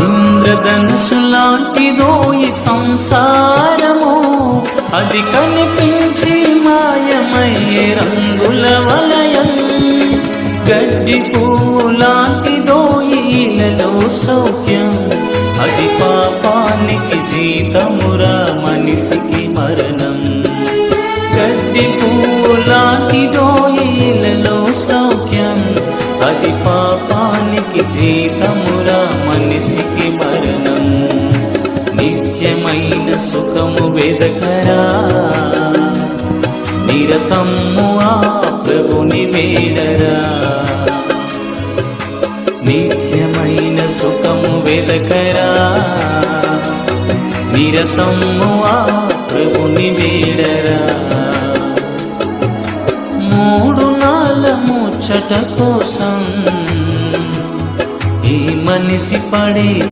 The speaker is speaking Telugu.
ఇంద్రధనుసులాంటిదో ఈ సంసారము. అది కనిపించి మాయమయ్యే రంగుల వలయం. గడ్డి పూలాంటిదో ఈలలో సౌఖ్యం. అది పాపానికి జీతమురా మనిషికి మరణం. గడ్డి పూలాంటిదో ఈలలో సౌఖ్యం. అది పాపానికి జీతమురా మనిషికి నిత్యమైన సుఖము వెదకరా. నిరతము ఆ ప్రభుని వేడరా. నిత్యమైన సుఖము వెదకరా. నిరతము ఆ ప్రభుని వేడరా. మూడు నాల ముచ్చట కోసం ఈ మనిషి పడే